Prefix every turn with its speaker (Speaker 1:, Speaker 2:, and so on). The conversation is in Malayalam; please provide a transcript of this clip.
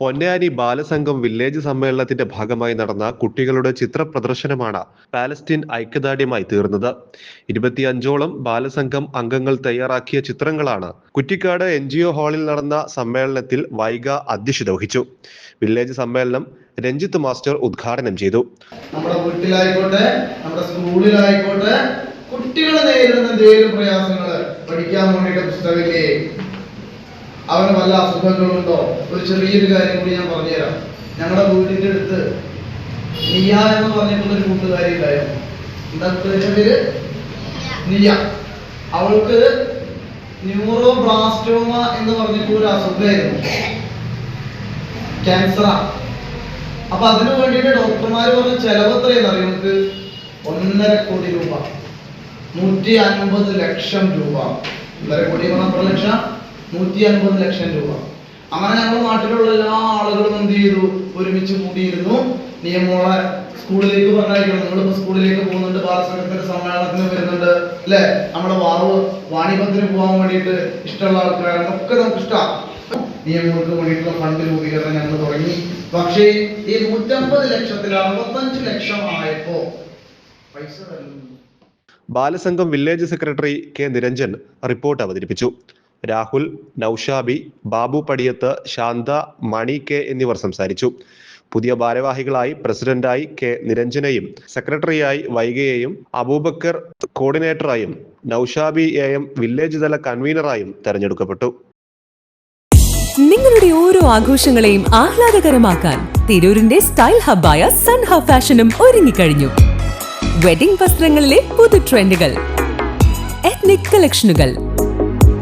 Speaker 1: പൊന്നാനി ബാലസംഘം വില്ലേജ് സമ്മേളനത്തിന്റെ ഭാഗമായി നടന്ന കുട്ടികളുടെ ചിത്ര പ്രദർശനമാണ് പാലസ്തീൻ ഐക്യദാർഢ്യമായി തീർന്നത്. ഇരുപത്തിയഞ്ചോളം ബാലസംഘം അംഗങ്ങൾ തയ്യാറാക്കിയ ചിത്രങ്ങളാണ് കുറ്റിക്കാട് എൻ ഹാളിൽ നടന്ന സമ്മേളനത്തിൽ വൈഗ അധ്യക്ഷത വഹിച്ചു വില്ലേജ് സമ്മേളനം രഞ്ജിത്ത് മാസ്റ്റർ ഉദ്ഘാടനം ചെയ്തു.
Speaker 2: നമ്മുടെ വീട്ടിലായിക്കോട്ടെ നമ്മുടെ സ്കൂളിലായിക്കോട്ടെ കുട്ടികൾ നേരിടുന്ന എന്തെങ്കിലും പ്രയാസങ്ങൾ പഠിക്കാൻ വേണ്ടിയിട്ട് പുസ്തകമില്ലേ? അവന് വല്ല അസുഖങ്ങളുണ്ടോ? ഒരു ചെറിയൊരു കാര്യം കൂടി ഞാൻ പറഞ്ഞുതരാം. ഞങ്ങളുടെ വീടിന്റെ അടുത്ത് നിയ എന്ന് പറഞ്ഞിട്ടുള്ള ഒരു കൂട്ടുകാരി ഉണ്ടായിരുന്നു. എന്താ പേര്? നിയ. അവൾക്ക് ന്യൂറോ ബ്ലാസ്റ്റോമ എന്ന് പറഞ്ഞിട്ടുള്ള ഒരു അസുഖമായിരുന്നു. ക്യാൻസറാ. അപ്പൊ അതിനു വേണ്ടിയിട്ട് ഡോക്ടർമാർ പറഞ്ഞ ചെലവ് എത്രയെന്ന് അറിയാം നമുക്ക് ഒന്നര കോടി രൂപ. നൂറ്റി അൻപത് ലക്ഷം രൂപ. ഒന്നര കോടി പറഞ്ഞ ലക്ഷം? നൂറ്റി അൻപത് ലക്ഷം രൂപ. അങ്ങനെ ഞങ്ങളുടെ നാട്ടിലുള്ള എല്ലാ ആളുകളും എന്ത് ചെയ്തു? ഒരുമിച്ച് കൂടിയിരുന്നു. നിയമോളെ സ്കൂളിലേക്ക് പറഞ്ഞയക്കണം. നിങ്ങളിപ്പോ സ്കൂളിലേക്ക് പോകുന്നുണ്ട്. ബാലസംഘത്തിന്റെ സമ്മേളനത്തിന് വരുന്നുണ്ട്. അല്ലെ? നമ്മുടെ വാർവ് വാണിഭത്തിന് പോകാൻ വേണ്ടിയിട്ട് ഇഷ്ടമുള്ള ആൾക്കാരാണ്. ഒക്കെ നമുക്ക് ഇഷ്ടമാണ്. നിയമങ്ങൾക്ക് വേണ്ടിയിട്ടുള്ള ഫണ്ട് രൂപീകരണം ഞങ്ങൾ തുടങ്ങി. പക്ഷേ ഈ നൂറ്റമ്പത് ലക്ഷത്തിൽ അറുപത്തഞ്ച് ലക്ഷം ആയപ്പോ പൈസ
Speaker 1: Balasangham village secretary K Niranjan report അവതരിപ്പിച്ചു. രാഹുൽ നൌഷാബി ബാബു പടിയത്ത് ശാന്ത മണി കെ എന്നിവർ സംസാരിച്ചു. പുതിയ ഭാരവാഹികളായി പ്രസിഡന്റായി കെ നിരഞ്ജനെയും സെക്രട്ടറിയായി വൈഗയെയും അബൂബക്കർ കോർഡിനേറ്ററായും നൌഷാബി എ എം വില്ലേജ് തല കൺവീനറായും തെരഞ്ഞെടുക്കപ്പെട്ടു.
Speaker 3: നിങ്ങളുടെ ഓരോ ആഘോഷങ്ങളെയും ആഹ്ലാദകരമാക്കാൻ തിരൂരിന്റെ സ്റ്റൈൽ ഹബ്ബായ സൺ ഹബ് ഫാഷനും ഒരുങ്ങിക്കഴിഞ്ഞു. വെഡിംഗ് വസ്ത്രങ്ങളിലെ പുതു ട്രെൻഡുകൾ എത്നിക് കളക്ഷനുകൾ